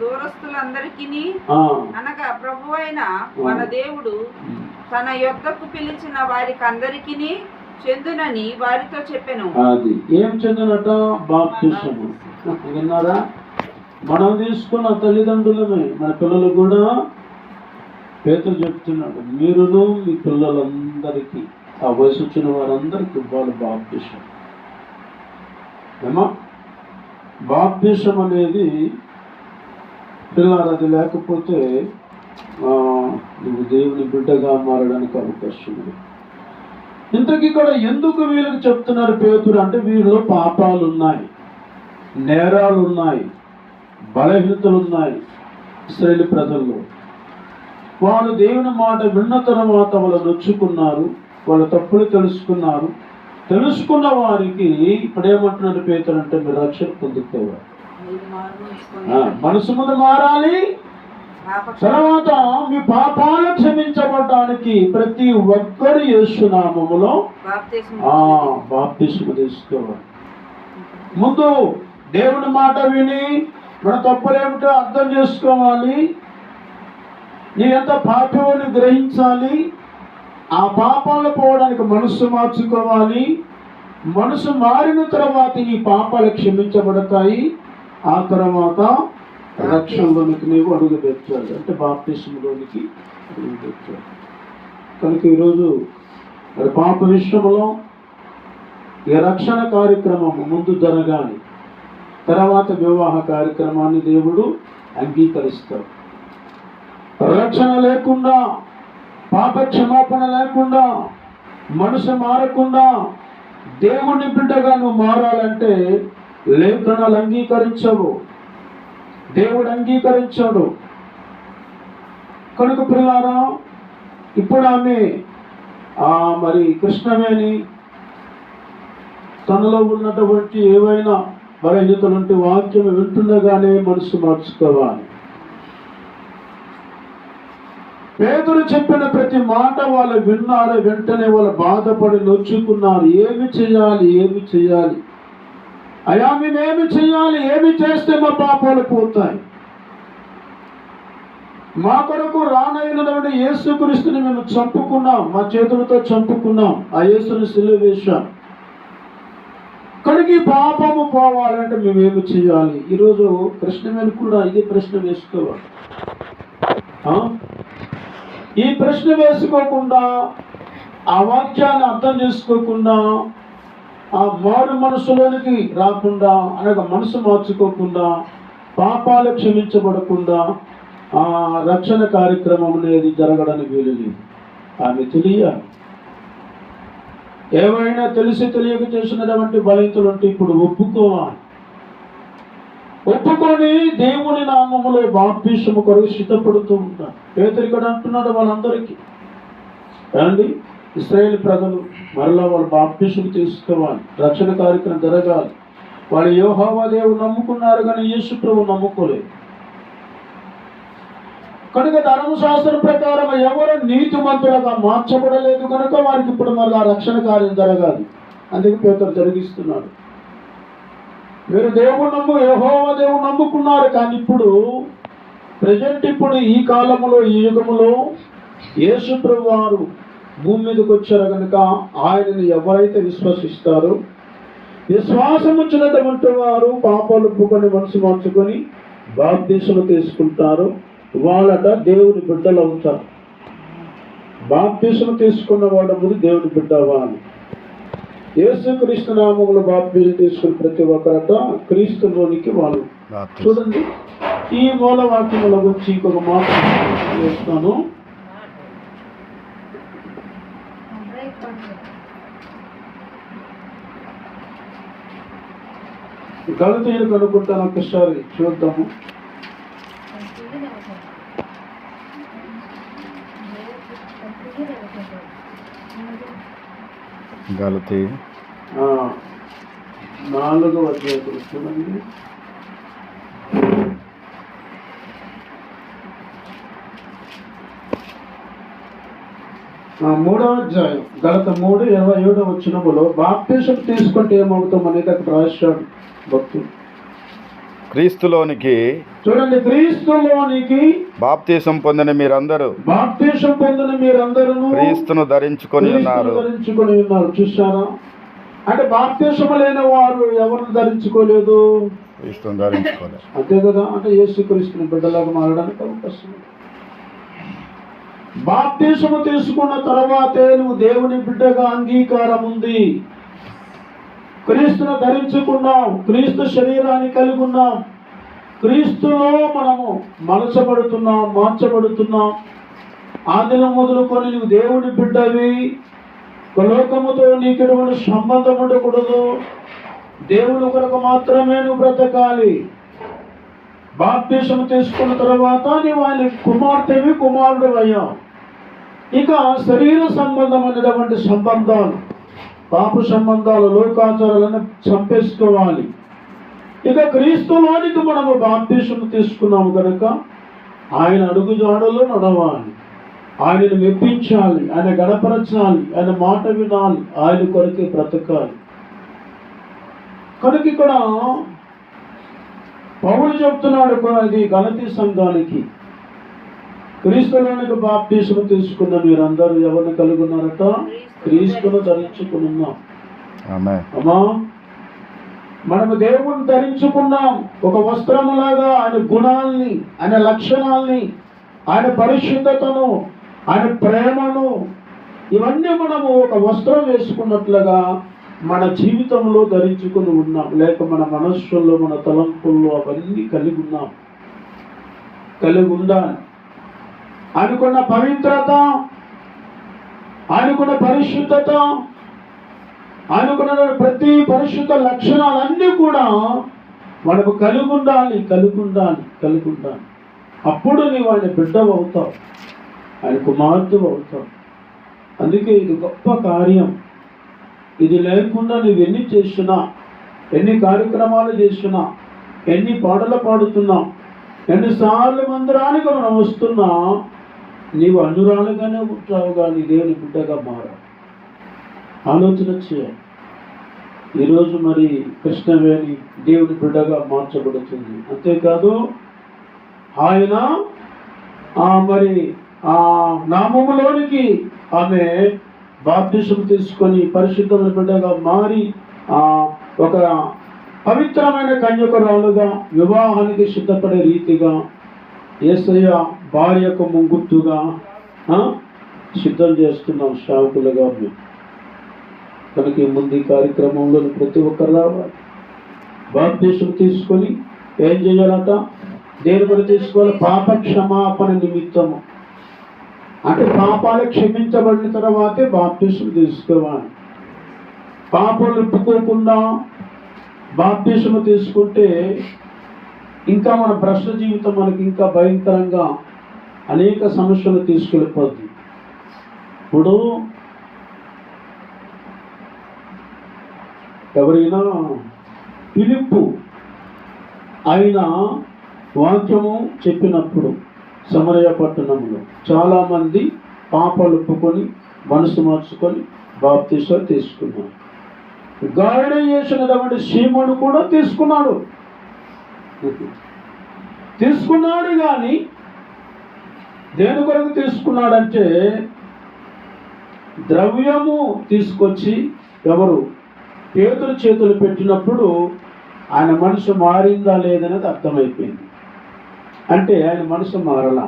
దూరస్తులందరికీ అనగా ప్రభు అయిన మన దేవుడు తన యొక్కకు పిలిచిన వారికి అందరికీ చెందునని వారితో చెప్పెను. అది. ఏం చెందినట? బాప్తిసము విన్నారా? మనం తీసుకున్న తల్లిదండ్రులమే. మన పిల్లలు కూడా పేతులు చెప్తున్నాడు మీరును మీ పిల్లలందరికీ ఆ వయసు వచ్చిన వారందరికీ ఇవ్వాలి బాప్తిసం ఏమా? బాప్తిసం అనేది పిల్లలు అది లేకపోతే నువ్వు దేవుని బిడ్డగా మారడానికి అవకాశం ఉంది. ఇంతకీ ఇక్కడ ఎందుకు వీళ్ళకి చెప్తున్నారు పేతురు? అంటే వీళ్ళలో పాపాలు ఉన్నాయి నేరాలు ఉన్నాయి బలహీనతలు ఉన్నాయి ఇస్రాయేల్ ప్రజల్లో. వాళ్ళు దేవుని మాట విన్న తర్వాత వాళ్ళు నొచ్చుకున్నారు వాళ్ళ తప్పులు తెలుసుకున్నారు. తెలుసుకున్న వారికి ఇప్పుడు ఏమంటున్నారు పేతురు అంటే మీరు రక్షణ పొందుకోవాలి. మనసు ముందు మారాలి. తర్వాత మీ పాపాలు క్షమించబడడానికి ప్రతి ఒక్కరు యేసునామములో బాప్తిస్మం తీసుకోవాలి. ముందు దేవుని మాట విని మన తప్పులేమిటో అర్థం చేసుకోవాలి. నీ ఎంత పాపమని గ్రహించాలి. ఆ పాపాలు పోవడానికి మనస్సు మార్చుకోవాలి. మనసు మారిన తర్వాత నీ పాపాలు క్షమించబడతాయి. ఆ తర్వాత రక్షణలోనికి నీవు అడుగు తెచ్చాలి అంటే బాప్తిస్మలోనికి అడుగు తెచ్చాలి కనుక ఈరోజు మరి పాప విషయంలో ఈ రక్షణ కార్యక్రమం ముందు జరగాలి. తర్వాత వివాహ కార్యక్రమాన్ని దేవుడు అంగీకరిస్తాడు. రక్షణ లేకుండా పాప క్షమాపణ లేకుండా మనసు మారకుండా దేవుని బిడ్డగా నువ్వు మారాలంటే లేఖనాలు అంగీకరించవు దేవుడు అంగీకరించాడు. కనుక పిల్లారా ఇప్పుడు ఆమె ఆ మరి కృష్ణవేణి తనలో ఉన్నటువంటి ఏవైనా బలహీనతలుంటే వాక్యం వింటుండగానే మనసు మార్చుకోవాలి. పేదలు చెప్పిన ప్రతి మాట వాళ్ళు విన్నారు వెంటనే వాళ్ళు బాధపడి నొచ్చుకున్నారు. ఏమి చేయాలి ఏమి చేయాలి? అయా మేమేమి చేయాలి ఏమి చేస్తే మా పాపాలు పోతాయి మా కొరకు రానైనటువంటి యేసుక్రీస్తుని మేము చంపుకున్నాం. మా చేతులతో చంపుకున్నాం. ఆ యేసుని సిలువ వేశాం కనుక పాపము పోవాలంటే మేమేమి చేయాలి ఈరోజు ప్రశ్న మీద కూడా ఇదే ప్రశ్న వేసుకోవాలి. ఈ ప్రశ్న వేసుకోకుండా ఆ వాక్యాన్ని అర్థం చేసుకోకుండా ఆ మారు మనసులోనికి రాకుండా అనగా మనసు మార్చుకోకుండా పాపాలు క్షమించబడకుండా ఆ రక్షణ కార్యక్రమం అనేది జరగడానికి వీలు లేదు ఆమె తెలియ ఏమైనా తెలిసి తెలియక చేసినటువంటి బలితులు అంటే ఇప్పుడు ఒప్పుకోవాలి. ఒప్పుకొని దేవుని నామములో బాప్తీసము కొరకు సిద్ధపడుతూ ఉంటారు. పేదరికడు అంటున్నాడు వాళ్ళందరికీ. ఏమండి? ఇస్రాయేల్ ప్రజలు మరలా వాళ్ళు బాప్తీసం తీసుకోవాలి రక్షణ కార్యక్రమం జరగాలి. వాళ్ళు యోహావా దేవుడు నమ్ముకున్నారు కానీ యేసు ప్రభు నమ్ముకోలేదు. కనుక ధర్మశాస్త్రం ప్రకారం ఎవరు నీతిమంతులుగా మార్చబడలేదు కనుక వారికి ఇప్పుడు మరలా రక్షణ కార్యం జరగాలి. అందుకే పేదలు జరిగిస్తున్నాడు. మీరు దేవుడు నమ్ము యెహోవా దేవుడు నమ్ముకున్నారు కానీ ఇప్పుడు ప్రజెంట్ ఇప్పుడు ఈ కాలంలో ఈ యుగములో యేసు ప్రభు వారు భూమి మీదకి వచ్చారు కనుక ఆయనని ఎవరైతే విశ్వసిస్తారో విశ్వాసం వచ్చినటువంటి వారు పాపాలు ఒప్పుకొని మనసు మార్చుకొని బాప్తీసులు తీసుకుంటారు. వాళ్ళట దేవుని బిడ్డలు అవుతారు. బాప్తీసులు తీసుకున్న వాళ్ళ ముందు దేవుని బిడ్డ అవ్వాలి. యేసు క్రీస్తు నామములు బాప్తీసు తీసుకుని ప్రతి ఒక్కరట క్రీస్తులోనికి వాళ్ళు. చూడండి ఈ మూల వాక్యముల గురించి ఇంకొక మాట చేస్తాను గలతీయులు కనుక్కుంటాను ఒకసారి చూద్దాము. గలతి. ఆ, నాలుగవ అధ్యాయం చూడండి మూడవ అధ్యాయం గలత మూడు ఇరవై ఏడవ వచ్చినములో బాప్తీసం తీసుకుంటే ఏమవుతాం అనేది అక్కడ రాశాడు. భక్తుడు క్రీస్తులోనికి చూడండి క్రీస్తులోనికి బాప్తీసం పొందిన మీరందరూ బాప్తీసం పొందిన మీరందరూ క్రీస్తును ధరించుకొని ఉన్నారు. ధరించుకొని ఉన్నారు. చూసారా అంటే బాప్తీసం లేని వారు ఎవరిని ధరించుకోలేదు? క్రీస్తును ధరించుకోలేదు. అంతే కదా? అంటే యేసు క్రీస్తుని బిడ్డలాగా మారడానికి అవకాశం. బాప్తీసము తీసుకున్న తర్వాతే నువ్వు దేవుని బిడ్డగా అంగీకారం ఉంది. క్రీస్తును ధరించుకున్నాం క్రీస్తు శరీరాన్ని కలిగి ఉన్నాం. క్రీస్తులో మనము మలచబడుతున్నాం మార్చబడుతున్నాం ఆ దినం మొదలుకొని నీవు దేవుడి బిడ్డవి. లోకముతో నీకు ఎటువంటి సంబంధం ఉండకూడదు. దేవుడు కొరకు మాత్రమే నువ్వు బ్రతకాలి. బాప్తీసం తీసుకున్న తర్వాత నీవు ఆయన కుమార్తెవి కుమారుడు అయ్యాం ఇక శరీర సంబంధమైనటువంటి సంబంధాలు. పాప సంబంధాలు లోకాచారాలను చంపేసుకోవాలి. ఇక క్రీస్తులోనికి మనము బాప్తీసం తీసుకున్నాము కనుక ఆయన అడుగుజాడలో నడవాలి. ఆయనను మెప్పించాలి ఆయన గడపరచాలి ఆయన మాట వినాలి ఆయన కొరకే బ్రతకాలి. కనుక ఇక్కడ పౌలు చెప్తున్నాడు ఇది గణతి సంఘానికి. క్రీస్తులోనికి బాప్తీసును తీసుకున్న మీరందరూ ఎవరిని కలుగున్నారట క్రీస్తును ధరించుకున్నాం అమ్మా మనము దేవుని ధరించుకున్నాం. ఒక వస్త్రములాగా ఆయన గుణాల్ని ఆయన లక్షణాల్ని ఆయన పరిశుద్ధతను ఆయన ప్రేమను ఇవన్నీ మనము ఒక వస్త్రం వేసుకున్నట్లుగా మన జీవితంలో ధరించుకుని ఉన్నాం. లేక మన మనస్సుల్లో మన తలంపుల్లో అవన్నీ కలిగి ఉన్నాం. కలిగి ఉండాలి. అనుకున్న పవిత్రత అనుకున్న పరిశుద్ధత అనుకున్న ప్రతి పరిశుద్ధ లక్షణాలన్నీ కూడా మనకు కలిగి ఉండాలి కలిగి ఉండాలి కలిగి ఉండాలి అప్పుడు నీవు ఆయన బిడ్డవు అవుతావు ఆయన కుమార్తె అవుతావు. అందుకే ఇది గొప్ప కార్యం. ఇది లేకుండా నువ్వు ఎన్ని చేస్తున్నా ఎన్ని కార్యక్రమాలు చేస్తున్నా ఎన్ని పాటలు పాడుతున్నా ఎన్నిసార్లు మందిరానికి మనం వస్తున్నా నీవు అనురాలుగానే ఉంటావు కానీ దేవుని బిడ్డగా మార. ఆలోచన చేయాలి ఈరోజు మరి కృష్ణవేణి దేవుని బిడ్డగా మార్చబడుతుంది. అంతేకాదు ఆయన ఆ మరి ఆ నామములోనికి ఆమె బాప్తిసం తీసుకొని పరిశుద్ధమైన బిడ్డగా మారి ఆ ఒక పవిత్రమైన కన్యకురాలుగా వివాహానికి సిద్ధపడే రీతిగా ఏసయ్య భార్యకు ముంగుర్తుగా సిద్ధం చేస్తున్నాం శ్రావకులుగా మేము కనుక ముందు కార్యక్రమంలో ప్రతి ఒక్కరు రావాలి. బాప్తీసం తీసుకొని ఏం చేయాలట? దేని కూడా తీసుకోవాలి పాప క్షమాపణ నిమిత్తము. అంటే పాపాలు క్షమించబడిన తర్వాతే బాప్తీసం తీసుకోవాలి. పాపాలు ఒప్పుకోకుండా బాప్తీసం తీసుకుంటే ఇంకా మన భ్రష్ట జీవితం మనకి ఇంకా భయంకరంగా అనేక సమస్యలు తీసుకెళ్ళిపోద్ది. ఇప్పుడు ఎవరైనా పిలుపు ఆయన వాక్యము చెప్పినప్పుడు సమరయ పట్టణంలో చాలామంది పాపాలు మనసు మార్చుకొని బాప్తీసం తీసుకున్నారు. గాయన చేసినటువంటి సీమను కూడా తీసుకున్నాడు. తీసుకున్నాడు కానీ దేని కొరకు తీసుకున్నాడంటే ద్రవ్యము తీసుకొచ్చి ఎవరు పేతులు చేతులు పెట్టినప్పుడు ఆయన మనసు మారిందా లేదనేది అర్థమైపోయింది. అంటే ఆయన మనసు మారలా.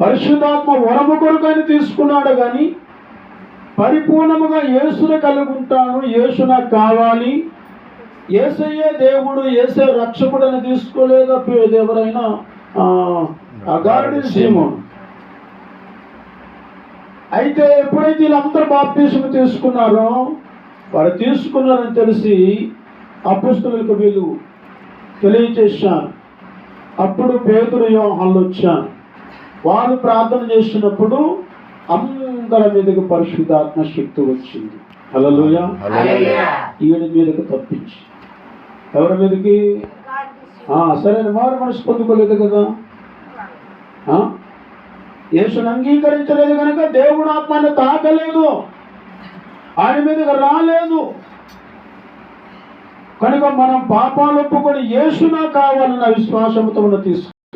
పరిశుద్ధాత్మ వరము కొరకు ఆయన తీసుకున్నాడు కానీ పరిపూర్ణముగా యేసుని కలిగి ఉంటాను యేసు నాకు కావాలి ఏసయ్యే దేవుడు ఏసే రక్షకుడని అని ఎవరైనా అగారుడి సీమోను. అయితే ఎప్పుడైతే వీళ్ళందరూ బాప్తీసం తీసుకున్నారో వారు తీసుకున్నారని తెలిసి అపుస్తులకు వీళ్ళు తెలియచేశాను అప్పుడు పేతురు యోహాన్లు వచ్చాను వారు ప్రార్థన చేసినప్పుడు అందరి మీదకి పరిశుద్ధాత్మ శక్తి వచ్చింది. హల్లెలూయా. ఈయన మీదకి తప్పించి. ఎవరి మీదకి? ఆ, సరైన మారు మనసు పొందుకోలేదు కదా? యేసును అంగీకరించలేదు కనుక దేవుడు ఆత్మని తాకలేదు. ఆయన మీదకి రాలేదు. కనుక మనం పాపాలు ఒప్పుకొని యేసునా కావాలన్న విశ్వాసంతో తీసుకు